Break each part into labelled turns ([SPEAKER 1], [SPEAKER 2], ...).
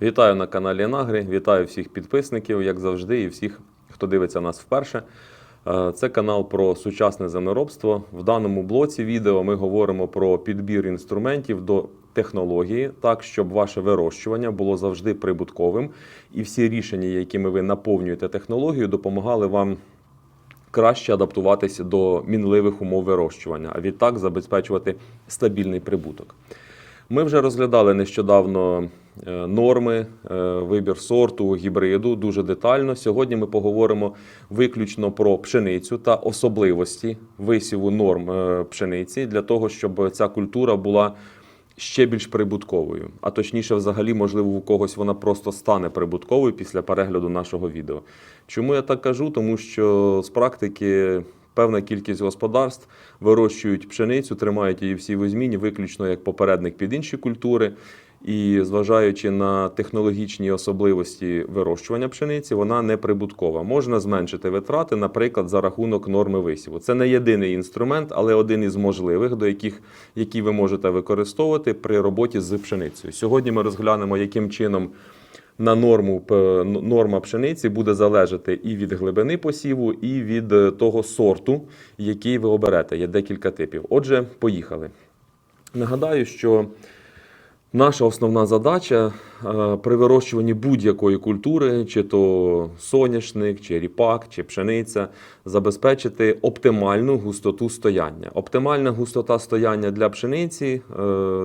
[SPEAKER 1] Вітаю на каналі Нагрі, вітаю всіх підписників, як завжди, і всіх, хто дивиться нас вперше. Е, Це канал про сучасне землеробство. В даному блоці відео ми говоримо про підбір інструментів до технології, так щоб ваше вирощування було завжди прибутковим, і всі рішення, якими ви наповнюєте технологію, допомагали вам краще адаптуватися до мінливих умов вирощування, а відтак забезпечувати стабільний прибуток. Ми вже розглядали нещодавно норми, е, вибір сорту, гібриду дуже детально. Сьогодні ми поговоримо виключно про пшеницю та особливості висіву норм е, пшениці для того, щоб ця культура була ще більш прибутковою. А точніше, взагалі, можливо, у когось вона просто стане прибутковою після перегляду нашого відео. Чому я так кажу? Тому що з практики певна кількість господарств вирощують пшеницю, тримають її всі в зміні, виключно як попередник під інші культури. І зважаючи на технологічні особливості вирощування пшениці, вона не прибуткова. Можна зменшити витрати, наприклад, за рахунок норми висіву. Це не єдиний інструмент, але один із можливих, до яких які ви можете використовувати при роботі з пшеницею. Сьогодні ми розглянемо, яким чином на норму норма пшениці буде залежати і від глибини посіву, і від е, того сорту, який ви оберете. Є декілька типів. Отже, поїхали. Нагадаю, що наша основна задача е, при вирощуванні будь-якої культури, чи то соняшник, чи ріпак, чи пшениця, забезпечити оптимальну густоту стояння. Оптимальна густота стояння для пшениці е,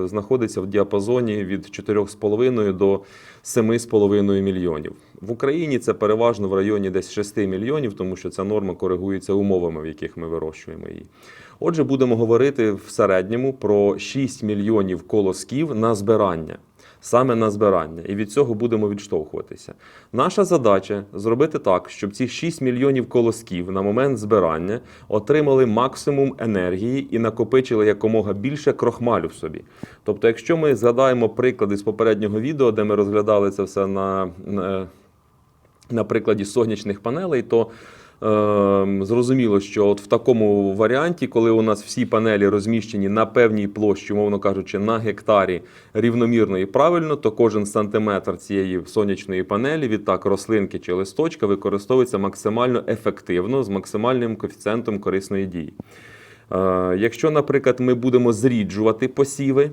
[SPEAKER 1] знаходиться в діапазоні від 4,5 до 7,5 мільйонів. В Україні це переважно в районі десь 6 мільйонів, тому що ця норма коригується умовами, в яких ми вирощуємо її. Отже, будемо говорити в середньому про 6 мільйонів колосків на збирання. Саме на збирання, і від цього будемо відштовхуватися. Наша задача зробити так, щоб ці 6 мільйонів колосків на момент збирання отримали максимум енергії і накопичили якомога більше крохмалю в собі. Тобто, якщо ми згадаємо приклади з попереднього відео, де ми розглядали це все на, на, на прикладі сонячних панелей, то Зрозуміло, що от в такому варіанті, коли у нас всі панелі розміщені на певній площі, мовно кажучи, на гектарі рівномірно і правильно, то кожен сантиметр цієї сонячної панелі, відтак рослинки чи листочка, використовується максимально ефективно з максимальним коефіцієнтом корисної дії. Е, Якщо, наприклад, ми будемо зріджувати посіви,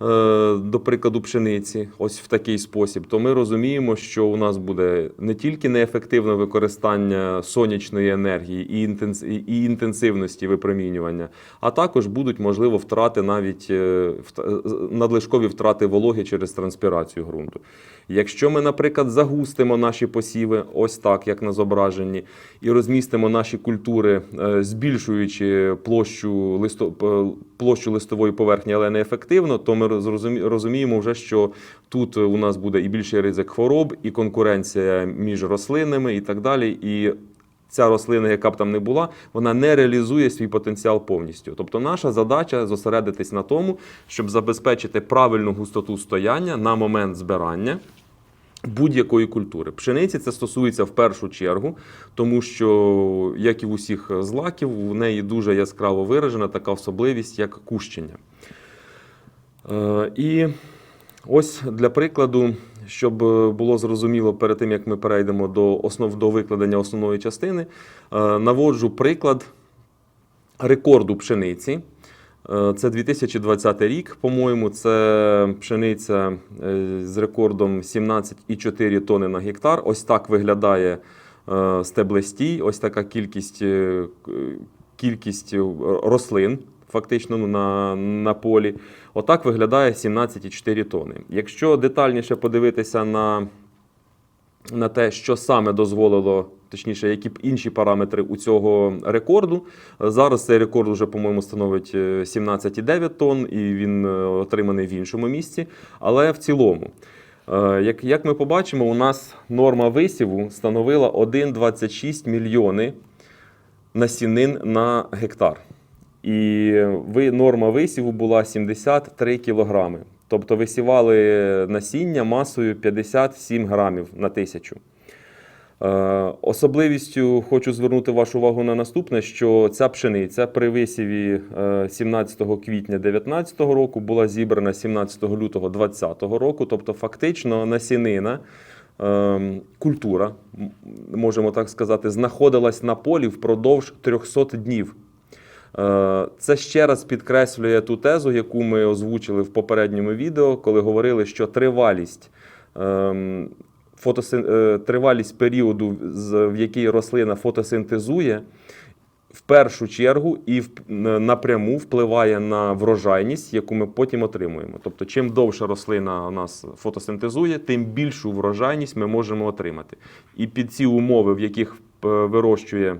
[SPEAKER 1] до прикладу, пшениці, ось в такий спосіб, то ми розуміємо, що у нас буде не тільки неефективне використання сонячної енергії і інтенс- і інтенсивності випромінювання, а також будуть можливо втрати навіть е, е, надлишкові втрати вологи через транспірацію ґрунту. Якщо ми, наприклад, загустимо наші посіви, ось так, як на зображенні, і розмістимо наші культури, е, збільшуючи площу, листо, площу листової поверхні, але неефективно, то ми розумі- розуміємо вже, що тут у нас буде і більший ризик хвороб, і конкуренція між рослинами, і так далі. І ця рослина, яка б там не була, вона не реалізує свій потенціал повністю. Тобто, наша задача зосередитись на тому, щоб забезпечити правильну густоту стояння на момент збирання. Будь-якої культури. Пшениці це стосується в першу чергу, тому що, як і в усіх злаків, у неї дуже яскраво виражена така особливість, як кущення. Е, І ось для прикладу, щоб е, було зрозуміло перед тим, як ми перейдемо до основ до викладення основної частини, е, наводжу приклад рекорду пшениці. Це 2020 рік, по-моєму, це пшениця з рекордом 17,4 тони на гектар. Ось так виглядає стеблестій, ось така кількість, кількість рослин. Фактично ну, на, на полі. Отак виглядає 17,4 тони. Якщо детальніше подивитися на на те, що саме дозволило, точніше, які б інші параметри у цього рекорду. Зараз цей рекорд вже, по-моєму, становить е, 17,9 тонн, і він е, отриманий в іншому місці. Але в цілому, е, як, як ми побачимо, у нас норма висіву становила 1,26 мільйони насінин на гектар. І ви, норма висіву була 73 кілограми. Тобто висівали насіння масою 57 грамів на тисячу. Е, Особливістю хочу звернути вашу увагу на наступне, що ця пшениця при висіві е, 17 квітня 2019 року була зібрана 17 лютого 2020 року, тобто фактично насінина, е, культура, можемо так сказати, знаходилась на полі впродовж 300 днів. Е, Це ще раз підкреслює ту тезу, яку ми озвучили в попередньому відео, коли говорили, що тривалість. ем, фотосин... е, тривалість періоду, в який рослина фотосинтезує, в першу чергу і напряму впливає на врожайність, яку ми потім отримуємо. Тобто, чим довше рослина у нас фотосинтезує, тим більшу врожайність ми можемо отримати. І під ці умови, в яких е, вирощує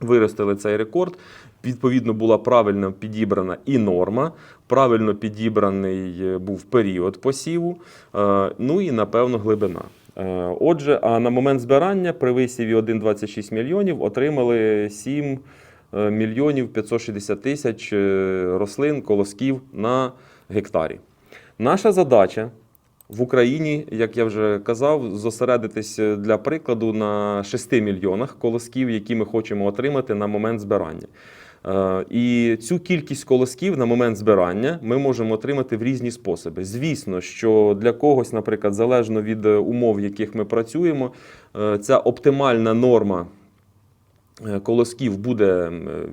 [SPEAKER 1] виростили цей рекорд. Відповідно, була правильно підібрана і норма, правильно підібраний е, був період посіву, е, ну і напевно глибина. Е, Отже, а на момент збирання при висіві 1,26 мільйонів отримали 7 е, мільйонів 560 тисяч рослин, колосків на гектарі. Наша задача в Україні, як я вже казав, зосередитись для прикладу на 6 мільйонах колосків, які ми хочемо отримати на момент збирання. Е, І цю кількість колосків на момент збирання ми можемо отримати в різні способи. Звісно, що для когось, наприклад, залежно від е, умов, в яких ми працюємо, е, ця оптимальна норма колосків буде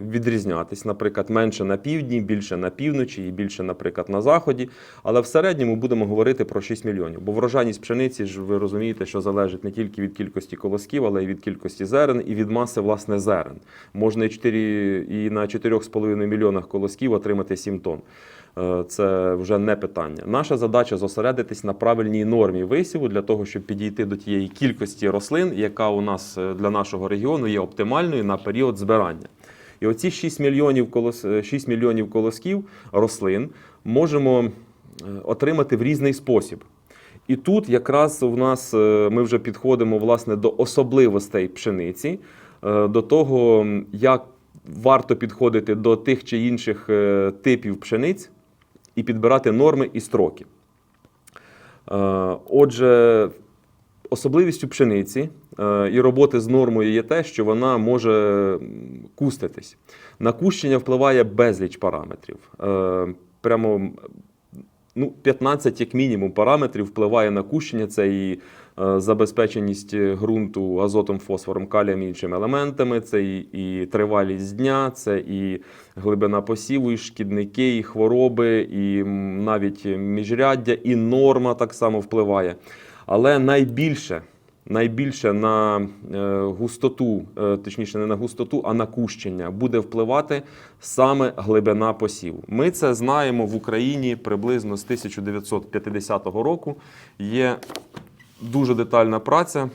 [SPEAKER 1] відрізнятись, наприклад, менше на півдні, більше на півночі і більше, наприклад, на заході. Але в середньому будемо говорити про 6 мільйонів. Бо врожайність пшениці ж ви розумієте, що залежить не тільки від кількості колосків, але й від кількості зерен і від маси власне зерен. Можна і 4, і на 4,5 мільйонах колосків отримати 7 тонн. Е, Це вже не питання. Наша задача зосередитись на правильній нормі висіву для того, щоб підійти до тієї кількості рослин, яка у нас е, для нашого регіону є оптимальною на період збирання. І оці 6 мільйонів, колос... е, 6 мільйонів колосків рослин можемо е, отримати в різний спосіб. І тут якраз у нас е, ми вже підходимо власне до особливостей пшениці, е, до того, як варто підходити до тих чи інших е, типів пшениць і підбирати норми і строки. Е, Отже, особливістю пшениці е, і роботи з нормою є те, що вона може куститись. На кущення впливає безліч параметрів. Е, Прямо ну, 15 як мінімум параметрів впливає на кущення. Це і забезпеченість ґрунту азотом, фосфором, калієм і іншими елементами, це і, і тривалість дня, це і глибина посіву, і шкідники, і хвороби, і навіть міжряддя, і норма так само впливає. Але найбільше. Найбільше на е, густоту, е, точніше, не на густоту, а на кущення буде впливати саме глибина посіву. Ми це знаємо в Україні приблизно з 1950 року. Є дуже детальна праця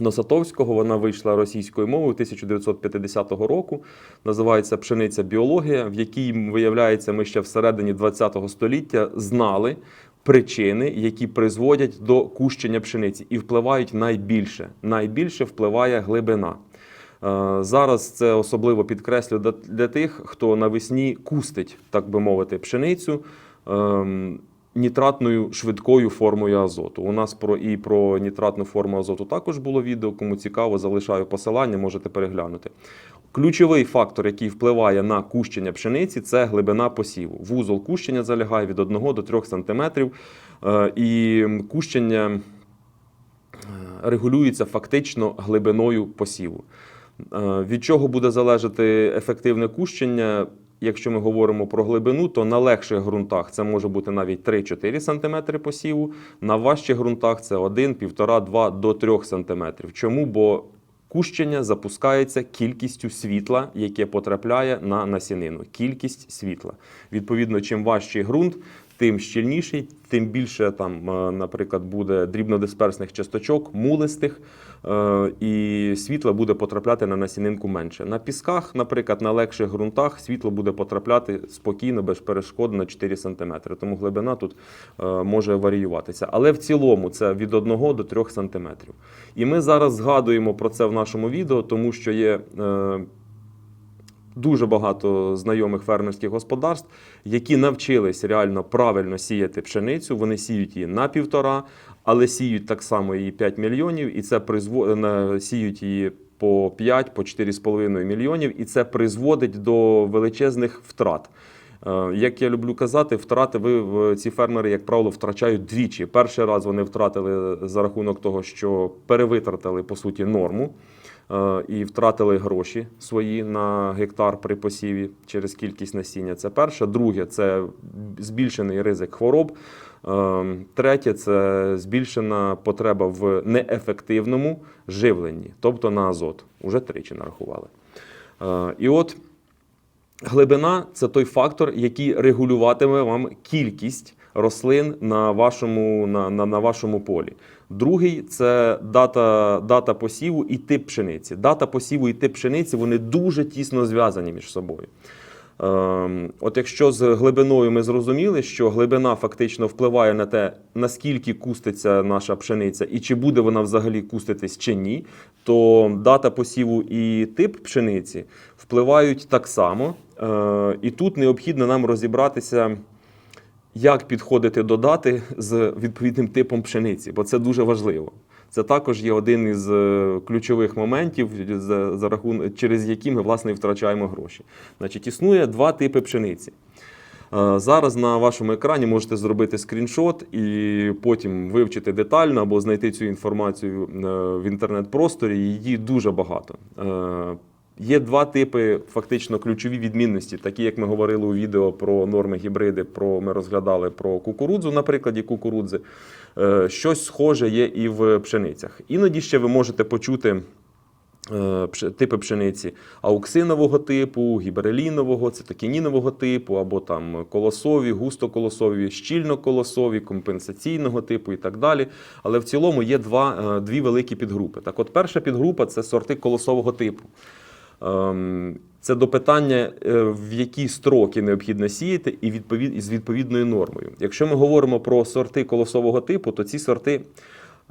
[SPEAKER 1] Носатовського. Вона вийшла російською мовою 1950 року. Називається Пшениця біологія, в якій виявляється, ми ще всередині ХХ століття знали причини, які призводять до кущення пшениці, і впливають найбільше. Найбільше впливає глибина. Е, Зараз це особливо підкреслю для- тих, хто навесні кустить, так би мовити, пшеницю ем, нітратною швидкою формою азоту. У нас про і про нітратну форму азоту також було відео. Кому цікаво, залишаю посилання, можете переглянути. Ключовий фактор, який впливає на кущення пшениці, це глибина посіву. Вузол кущення залягає від 1 до 3 см, е, і кущення е, регулюється фактично глибиною посіву. Е, Від чого буде залежати ефективне кущення? Якщо ми говоримо про глибину, то на легших ґрунтах це може бути навіть 3-4 см посіву, на важчих ґрунтах це 1, 1,5, 2 до 3 см. Чому? Бо кущення запускається кількістю світла, яке потрапляє на насінину. Кількість світла. Відповідно, чим важчий ґрунт, тим щільніший, тим більше там, е, наприклад, буде дрібнодисперсних часточок, мулистих, і світла буде потрапляти на насінинку менше. На пісках, наприклад, на легших ґрунтах світло буде потрапляти спокійно, без перешкод на 4 см. Тому глибина тут е, може варіюватися. Але в цілому це від 1 до 3 см. І ми зараз згадуємо про це в нашому відео, тому що є. е, дуже багато знайомих фермерських господарств, які навчились реально правильно сіяти пшеницю. Вони сіють її на півтора, але сіють так само її 5 мільйонів, і це призво... сіють її по 5, по 4,5 мільйонів, і це призводить до величезних втрат. Е, Як я люблю казати, втрати ви ці фермери, як правило, втрачають двічі. Перший раз вони втратили за рахунок того, що перевитратили по суті норму і втратили гроші свої на гектар при посіві через кількість насіння. Це перше. Друге, це збільшений ризик хвороб. Е, Третє це збільшена потреба в неефективному живленні, тобто на азот. Уже тричі нарахували. Е, І от глибина це той фактор, який регулюватиме вам кількість рослин на вашому, на, на, на вашому полі. Другий це дата, дата посіву і тип пшениці. Дата посіву і тип пшениці вони дуже тісно зв'язані між собою. Ем, От якщо з глибиною ми зрозуміли, що глибина фактично впливає на те, наскільки куститься наша пшениця, і чи буде вона взагалі куститись чи ні, то дата посіву і тип пшениці впливають так само. Е, І тут необхідно нам розібратися, як підходити до дати з відповідним типом пшениці, бо це дуже важливо. Це також є один із е, ключових моментів, за, за рахун... через які ми власне втрачаємо гроші. Значить, існує два типи пшениці. Е, Зараз на вашому екрані можете зробити скріншот і потім вивчити детально або знайти цю інформацію е, в інтернет-просторі. Її дуже багато. Є два типи фактично ключові відмінності, такі як ми говорили у відео про норми гібриди. Про ми розглядали про кукурудзу на прикладі кукурудзи. Е, Щось схоже є і в пшеницях. Іноді ще ви можете почути е, типи пшениці ауксинового типу, гіберелінового, цитокінінового типу, або там колосові, густоколосові, щільноколосові, компенсаційного типу і так далі. Але в цілому є два, е, дві великі підгрупи. Так, от перша підгрупа це сорти колосового типу. Ем, Це до питання, е, в які строки необхідно сіяти, і відповід, з відповідною нормою. Якщо ми говоримо про сорти колосового типу, то ці сорти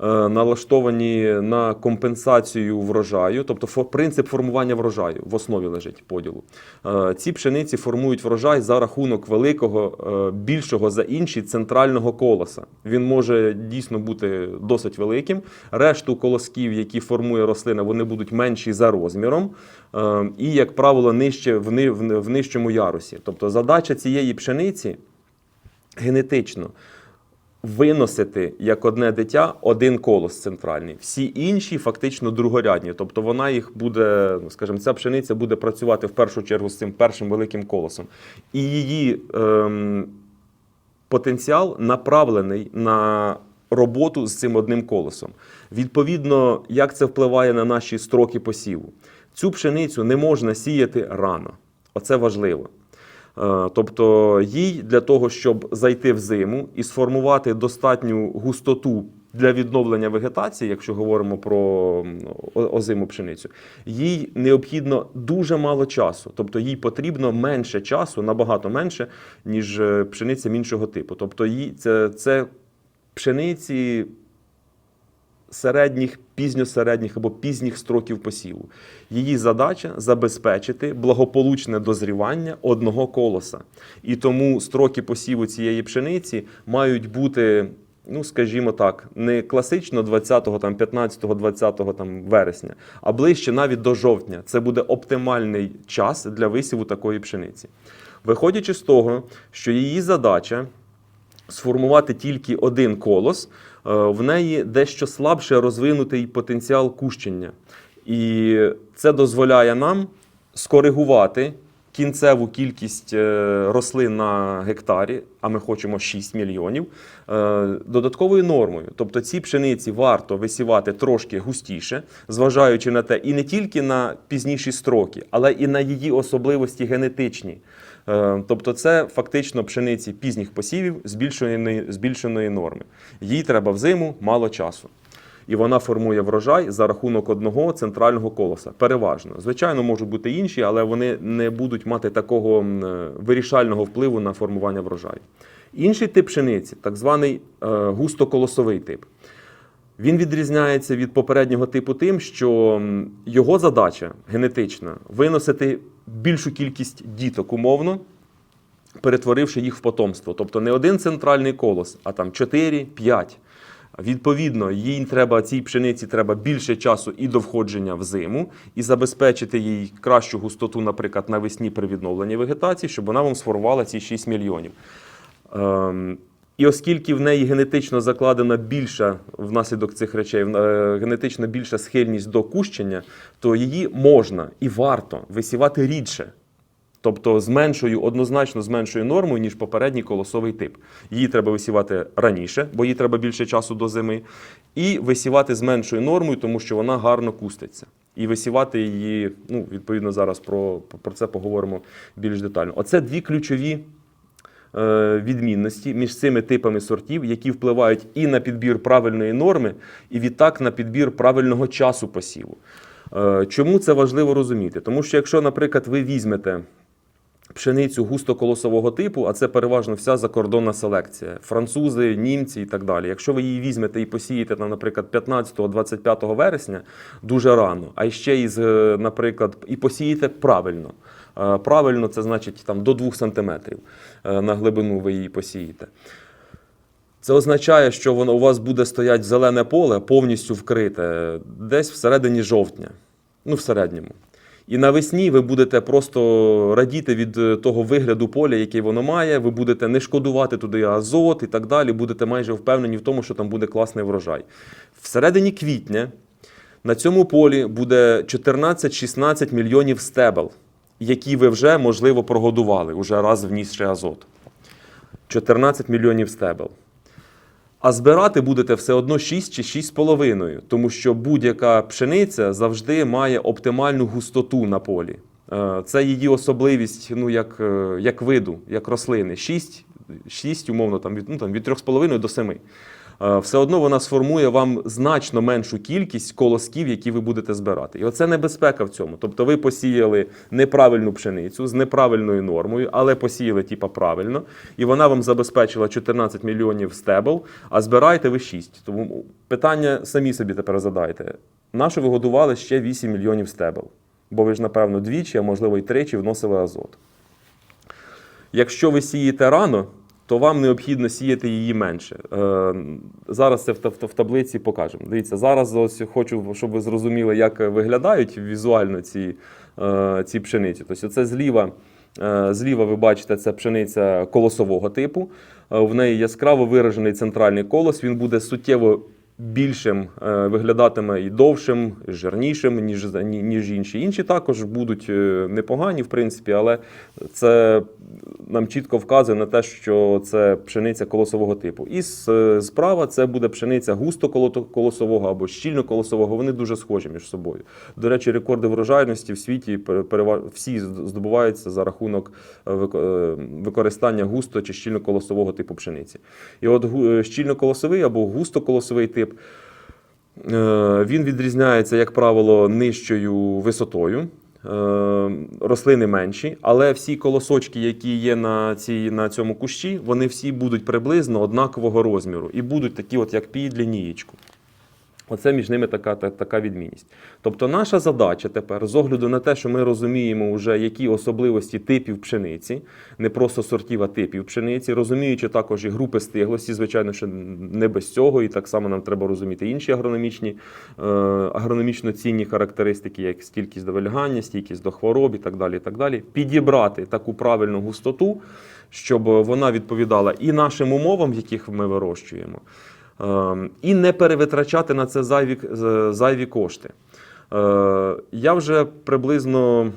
[SPEAKER 1] налаштовані на компенсацію врожаю, тобто принцип формування врожаю в основі лежить поділу. Е, Ці пшениці формують врожай за рахунок великого, е, більшого за інші центрального колоса. Він може дійсно бути досить великим. Решту колосків, які формує рослина, вони будуть менші за розміром е, і, як правило, нижче в ни- в ни- в нижчому ярусі. Тобто задача цієї пшениці генетично виносити як одне дитя один колос центральний. Всі інші фактично другорядні. Тобто вона їх буде, ну, скажімо, ця пшениця буде працювати в першу чергу з цим першим великим колосом. І її ем, потенціал направлений на роботу з цим одним колосом. Відповідно, як це впливає на наші строки посіву. Цю пшеницю не можна сіяти рано. Оце важливо. Е, Тобто їй для того, щоб зайти в зиму і сформувати достатню густоту для відновлення вегетації, якщо говоримо про озиму пшеницю, їй необхідно дуже мало часу. Тобто їй потрібно менше часу, набагато менше, ніж е, пшениця іншого типу. Тобто їй це, це пшениці середніх, пізньосередніх або пізніх строків посіву. Її задача забезпечити благополучне дозрівання одного колоса. І тому строки посіву цієї пшениці мають бути. Ну, скажімо так, не класично 20-го, там 15-го, 20-го там вересня, а ближче навіть до жовтня. Це буде оптимальний час для висіву такої пшениці. Виходячи з того, що її задача сформувати тільки один колос, в неї дещо слабше розвинутий потенціал кущення. І це дозволяє нам скоригувати кінцеву кількість е, рослин на гектарі, а ми хочемо 6 мільйонів, е, додатковою нормою. Тобто ці пшениці варто висівати трошки густіше, зважаючи на те, і не тільки на пізніші строки, але і на її особливості генетичні. Е, Тобто, це фактично пшениці пізніх посівів збільшеної, збільшеної норми. Їй треба взиму мало часу. І вона формує врожай за рахунок одного центрального колоса. Переважно. Звичайно, можуть бути інші, але вони не будуть мати такого е, вирішального впливу на формування врожаю. Інший тип пшениці, так званий е, густоколосовий тип. Він відрізняється від попереднього типу тим, що його задача генетична виносити більшу кількість діток умовно, перетворивши їх в потомство. Тобто не один центральний колос, а там 4-5. Відповідно, їй треба цій пшениці треба більше часу і до входження в зиму, і забезпечити їй кращу густоту, наприклад, навесні при відновленні вегетації, щоб вона вам сформувала ці 6 мільйонів. Ем, і оскільки в неї генетично закладена більша внаслідок цих речей, е, генетично більша схильність до кущення, то її можна і варто висівати рідше. Тобто з меншою, однозначно з меншою нормою, ніж попередній колосовий тип. Її треба висівати раніше, бо їй треба більше часу до зими, і висівати з меншою нормою, тому що вона гарно куститься. І висівати її, ну, відповідно, зараз про, про це поговоримо більш детально. Оце дві ключові е, відмінності між цими типами сортів, які впливають і на підбір правильної норми, і відтак на підбір правильного часу посіву. Е, Чому це важливо розуміти? Тому що якщо, наприклад, ви візьмете пшеницю густоколосового типу, а це переважно вся закордонна селекція, французи, німці і так далі. Якщо ви її візьмете і посієте, там, наприклад, 15-25 вересня, дуже рано, а ще із, е, наприклад, і посієте правильно. Е, Правильно, це значить там до 2 см на глибину ви її посієте. Це означає, що воно у вас буде стоять зелене поле повністю вкрите десь всередині жовтня, ну в середньому. І навесні ви будете просто радіти від е, того вигляду поля, який воно має. Ви будете не шкодувати туди азот і так далі. Будете майже впевнені в тому, що там буде класний врожай. Всередині квітня на цьому полі буде 14-16 мільйонів стебел, які ви вже, можливо, прогодували, уже раз внісши азот. 14 мільйонів стебел. А збирати будете все одно 6 чи 6,5, тому що будь-яка пшениця завжди має оптимальну густоту на полі. Е, Це її особливість, ну, як, е, як виду, як рослини. 6, 6 умовно, там, від, ну, там, від 3,5 до 7. Е, Все одно вона сформує вам значно меншу кількість колосків, які ви будете збирати. І оце небезпека в цьому. Тобто ви посіяли неправильну пшеницю з неправильною нормою, але посіяли типа правильно, і вона вам забезпечила 14 мільйонів стебел, а збираєте ви 6. Тому питання самі собі тепер задайте. Нащо ви годували ще 8 мільйонів стебел? Бо ви ж, напевно, двічі, а можливо і тричі вносили азот. Якщо ви сієте рано, то вам необхідно сіяти її менше. Е, Зараз це в, та- в таблиці покажемо. Дивіться, зараз ось хочу, щоб ви зрозуміли, як виглядають візуально ці, е, ці пшениці. Тобто, це зліва. е, Зліва ви бачите, це пшениця колосового типу. В неї яскраво виражений центральний колос. Він буде суттєво більшим, е, виглядатиме і довшим, жирнішим, ніж, ніж інші. Інші також будуть е, непогані, в принципі, але це нам чітко вказує на те, що це пшениця колосового типу. І е, справа це буде пшениця густо-колосового або щільно-колосового. Вони дуже схожі між собою. До речі, рекорди врожайності в світі всі здобуваються за рахунок вик- використання густо чи щільно-колосового типу пшениці. І от е, щільно-колосовий або густо-колосовий тип. Е, Він відрізняється, як правило, нижчою висотою. Е, Рослини менші, але всі колосочки, які є на, цій, на цьому кущі, вони всі будуть приблизно однакового розміру і будуть такі, от як під лінієчку. Оце між ними така, та- така відмінність. Тобто, наша задача тепер, з огляду на те, що ми розуміємо, вже які особливості типів пшениці, не просто сортів, а типів пшениці, розуміючи також і групи стиглості, звичайно, що не без цього, і так само нам треба розуміти інші агрономічні, е, агрономічно цінні характеристики, як стійкість до вильгання, стійкість до хвороб і так далі. І так далі. Підібрати таку правильну густоту, щоб вона відповідала і нашим умовам, яких ми вирощуємо. Ем, і не перевитрачати на це зайві, зайві кошти. Е, Я вже приблизно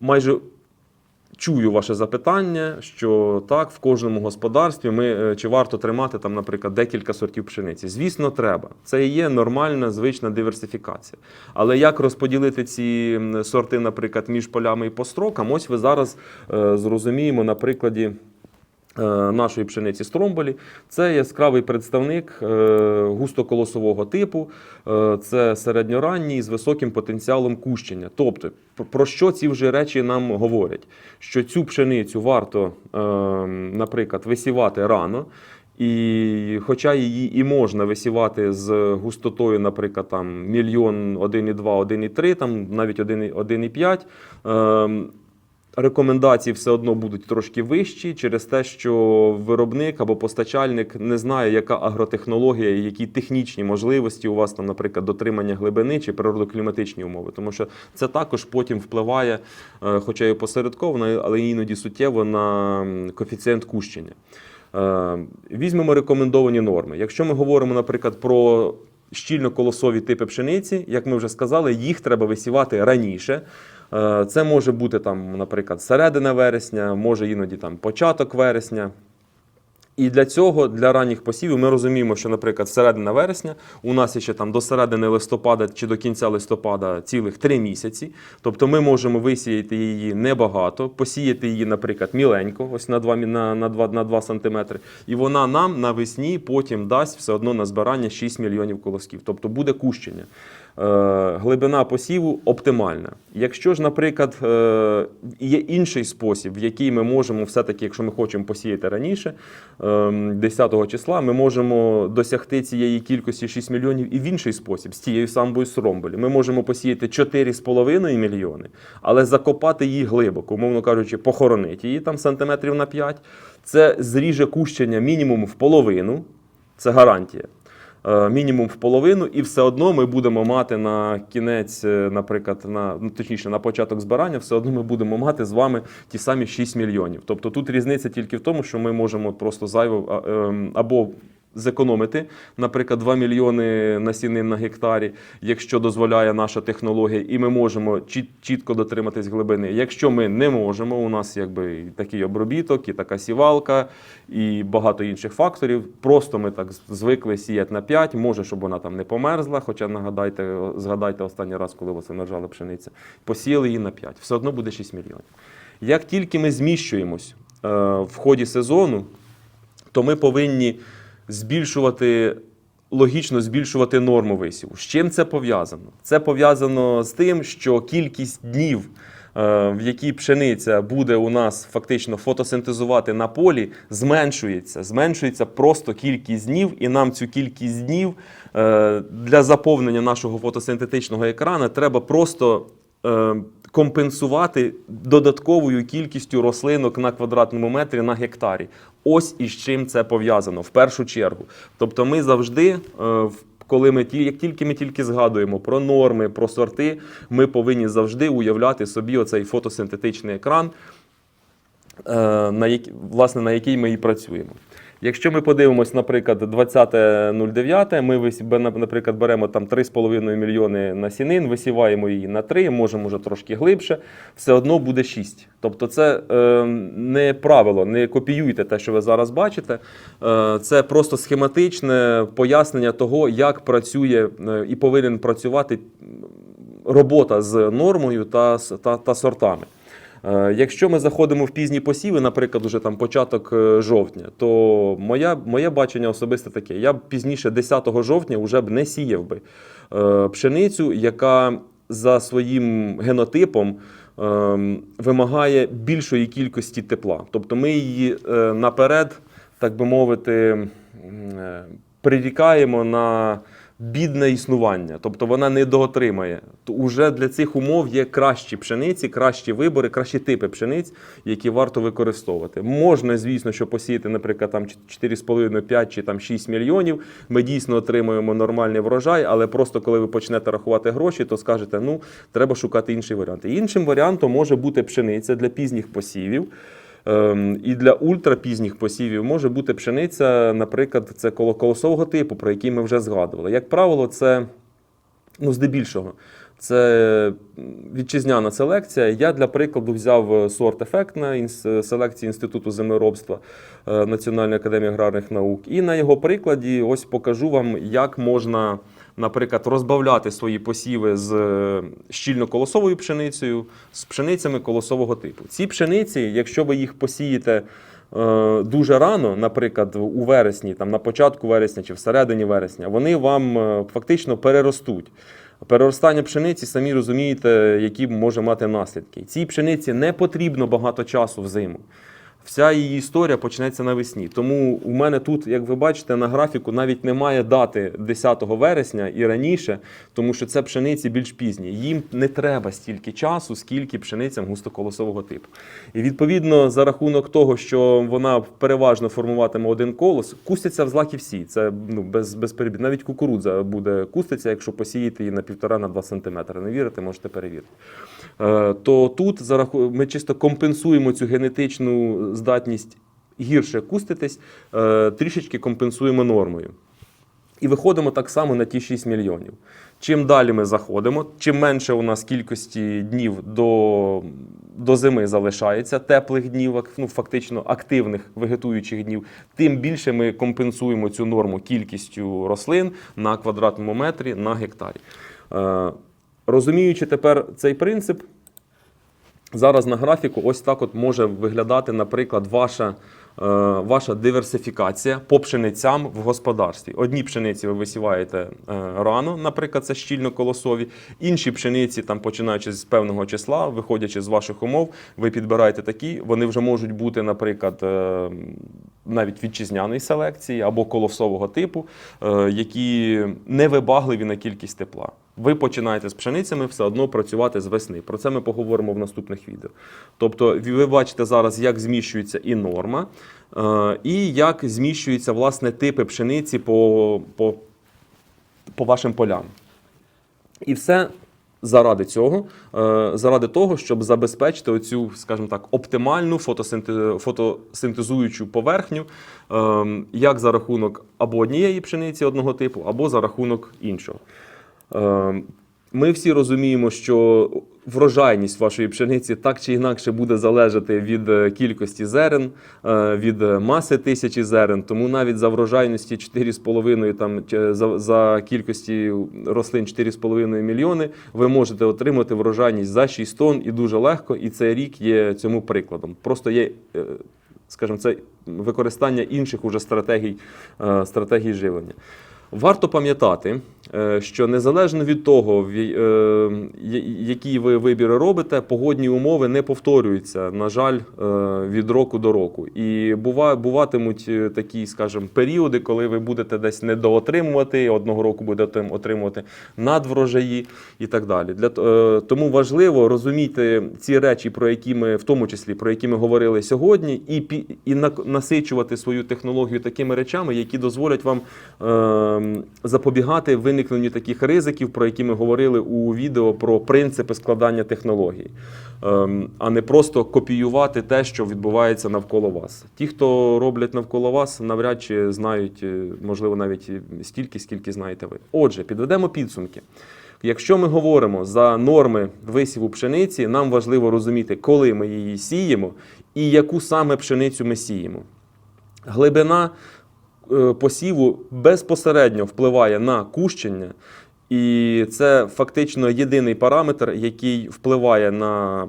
[SPEAKER 1] майже чую ваше запитання, що так, в кожному господарстві ми е, чи варто тримати там, наприклад, декілька сортів пшениці. Звісно, треба. Це і є нормальна звична диверсифікація. Але як розподілити ці сорти, наприклад, між полями і по строкам, ось ви зараз е, зрозуміємо на прикладі е, нашої пшениці стромболі. Це яскравий представник е, густоколосового типу, е, це середньоранній з високим потенціалом кущення. Тобто, про- що ці вже речі нам говорять? Що цю пшеницю варто, е, наприклад, висівати рано. І хоча її і можна висівати з густотою, наприклад, там мільйон 1,2, 1,3, там навіть 1,5, ем, рекомендації все одно будуть трошки вищі через те, що виробник або постачальник не знає, яка агротехнологія, і які технічні можливості у вас там, наприклад, дотримання глибини чи природокліматичні умови. Тому що це також потім впливає, е, хоча й опосередковано, але іноді суттєво на коефіцієнт кущення. Е, Візьмемо рекомендовані норми. Якщо ми говоримо, наприклад, про щільно-колосові типи пшениці, як ми вже сказали, їх треба висівати раніше. Е, Це може бути там, наприклад, середина вересня, може іноді там початок вересня. І для цього, для ранніх посівів, ми розуміємо, що, наприклад, середина вересня у нас ще там до середини листопада чи до кінця листопада цілих три місяці. Тобто ми можемо висіяти її небагато, посіяти її, наприклад, міленько, ось на 2, на, на 2, на 2 см. І вона нам навесні потім дасть все одно на збирання 6 мільйонів колосків. Тобто буде кущення. Е, глибина посіву оптимальна. Якщо ж, наприклад, е, є інший спосіб, в який ми можемо все-таки, якщо ми хочемо посіяти раніше, е, 10 числа, ми можемо досягти цієї кількості 6 мільйонів і в інший спосіб, з тією самою сромболі. Ми можемо посіяти 4,5 мільйони, але закопати її глибоко, умовно кажучи, похоронити її там сантиметрів на 5. Це зріже кущення мінімум в половину. Це гарантія. Е, Мінімум в половину, і все одно ми будемо мати на кінець, е, наприклад, на ну, точніше на початок збирання, все одно ми будемо мати з вами ті самі 6 мільйонів. Тобто тут різниця тільки в тому, що ми можемо просто зайво ем, або зекономити, наприклад, 2 мільйони насінин на гектарі, якщо дозволяє наша технологія, і ми можемо чіт- чітко дотриматись глибини. Якщо ми не можемо, у нас якби такий обробіток, і така сівалка, і багато інших факторів. Просто ми так звикли сіяти на 5, може, щоб вона там не померзла. Хоча нагадайте, згадайте останній раз, коли вас вимерзала пшениця. Посіяли її на 5. Все одно буде 6 мільйонів. Як тільки ми зміщуємось е, в ході сезону, то ми повинні збільшувати. Логічно збільшувати норму висіву. З чим це пов'язано? Це пов'язано з тим, що кількість днів, е, в які пшениця буде у нас фактично фотосинтезувати на полі, зменшується. Зменшується просто кількість днів, і нам цю кількість днів е, для заповнення нашого фотосинтетичного екрана треба просто е, компенсувати додатковою кількістю рослинок на квадратному метрі на гектарі. Ось із чим це пов'язано в першу чергу. Тобто, ми завжди, е, в- коли ми як тільки ми тільки згадуємо про норми, про сорти, ми повинні завжди уявляти собі оцей фотосинтетичний екран, е, на який, власне, на який ми і працюємо. Якщо ми подивимось, наприклад, 20.09, ми наприклад, беремо там 3,5 мільйони насінин, висіваємо її на 3, можемо вже трошки глибше, все одно буде 6. Тобто це е, не правило, не копіюйте те, що ви зараз бачите. Е, це просто схематичне пояснення того, як працює е, і повинен працювати робота з нормою та, та, та сортами. Е, Якщо ми заходимо в пізні посіви, наприклад, уже там початок е, жовтня, то моя, моє бачення особисте таке: я б пізніше 10 жовтня вже б не сіяв би е, пшеницю, яка за своїм генотипом ем, вимагає більшої кількості тепла. Тобто ми її наперед, так би мовити, прирікаємо на бідне існування, тобто вона не доотримає. То уже для цих умов є кращі пшениці, кращі вибори, кращі типи пшениць, які варто використовувати. Можна, звісно, що посіяти, наприклад, там 4,5, 5 чи там 6 мільйонів. Ми дійсно отримуємо нормальний врожай, але просто коли ви почнете рахувати гроші, то скажете, ну треба шукати інший варіант. Іншим варіантом може бути пшениця для пізніх посівів. Ем, І для ультрапізніх посівів може бути пшениця, наприклад, це коло- колосового типу, про який ми вже згадували. Як правило, це ну, здебільшого. Це вітчизняна селекція. Я для прикладу взяв е, сорт ефектна інс- е, селекції Інституту землеробства е, Національної академії аграрних наук. І на його прикладі ось покажу вам, як можна, наприклад, розбавляти свої посіви з е, щільно-колосовою пшеницею, з пшеницями колосового типу. Ці пшениці, якщо ви їх посієте е, дуже рано, наприклад, у вересні, там на початку вересня чи всередині вересня, вони вам е, фактично переростуть. Переростання пшениці, самі розумієте, які може мати наслідки. Цій пшениці не потрібно багато часу в зиму. Вся її історія почнеться навесні. Тому у мене тут, як ви бачите, на графіку навіть немає дати 10 вересня і раніше, тому що це пшениці більш пізні. Їм не треба стільки часу, скільки пшеницям густоколосового типу. І відповідно, за рахунок того, що вона переважно формуватиме один колос, кустяться в злаки всі. Це ну, без, без перебір. Навіть кукурудза буде куститися, якщо посіяти її на півтора на два сантиметри. Не вірите, можете перевірити. Е, то тут за ми чисто компенсуємо цю генетичну здатність гірше куститись, е, трішечки компенсуємо нормою. І виходимо так само на ті 6 мільйонів. Чим далі ми заходимо, чим менше у нас кількості днів до, до зими залишається, теплих днів, ну, фактично активних вегетуючих днів, тим більше ми компенсуємо цю норму кількістю рослин на квадратному метрі на гектарі. Е, розуміючи тепер цей принцип, Зараз на графіку ось так от може виглядати, наприклад, ваша, е, ваша диверсифікація по пшеницям в господарстві. Одні пшениці ви висіваєте е, рано, наприклад, це щільно-колосові. Інші пшениці, там, починаючи з певного числа, виходячи з ваших умов, ви підбираєте такі. Вони вже можуть бути, наприклад, е, навіть вітчизняної селекції або колосового типу, які невибагливі на кількість тепла. Ви починаєте з пшеницями все одно працювати з весни. Про це ми поговоримо в наступних відео. Тобто, ви бачите зараз, як зміщується і норма, е, і як зміщуються власне типи пшениці по, по, по вашим полям. І все заради цього, е, заради того, щоб забезпечити оцю, скажімо так, оптимальну фотосинтезуючу поверхню, е, як за рахунок або однієї пшениці одного типу, або за рахунок іншого. Е, Ми всі розуміємо, що врожайність вашої пшениці так чи інакше буде залежати від е, кількості зерен, е, від е, маси тисячі зерен. Тому навіть за врожайності 4,5 там за, за кількості рослин 4,5 мільйони, ви можете отримати врожайність за 6 тонн і дуже легко. І цей рік є цьому прикладом. Просто є. Скажімо, це використання інших уже стратегій, стратегій живлення. Варто пам'ятати, е, що незалежно від того, е, які ви вибіри робите, погодні умови не повторюються, на жаль, е, від року до року. І буватимуть такі, скажімо, періоди, коли ви будете десь недоотримувати, одного року будете отримувати надврожаї і так далі. Тому важливо розуміти ці речі, про які ми, в тому числі, про які ми говорили сьогодні, і, і насичувати свою технологію такими речами, які дозволять вам запобігати виникненню таких ризиків, про які ми говорили у відео про принципи складання технологій, Ем, а не просто копіювати те, що відбувається навколо вас. Ті, хто роблять навколо вас, навряд чи знають, е, можливо, навіть стільки, скільки знаєте ви. Отже, підведемо підсумки. Якщо ми говоримо за норми висіву пшениці, нам важливо розуміти, коли ми її сіємо і яку саме пшеницю ми сіємо. Глибина посіву безпосередньо впливає на кущення, і це фактично єдиний параметр, який впливає на,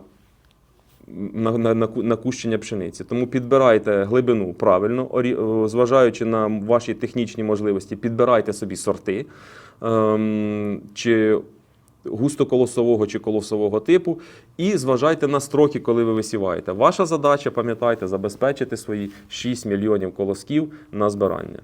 [SPEAKER 1] на, на, на, на кущення пшениці. Тому підбирайте глибину правильно, орі- е, зважаючи на ваші технічні можливості, підбирайте собі сорти. ем, чи густоколосового чи колосового типу, і зважайте на строки, коли ви висіваєте. Ваша задача, пам'ятайте, забезпечити свої 6 мільйонів колосків на збирання.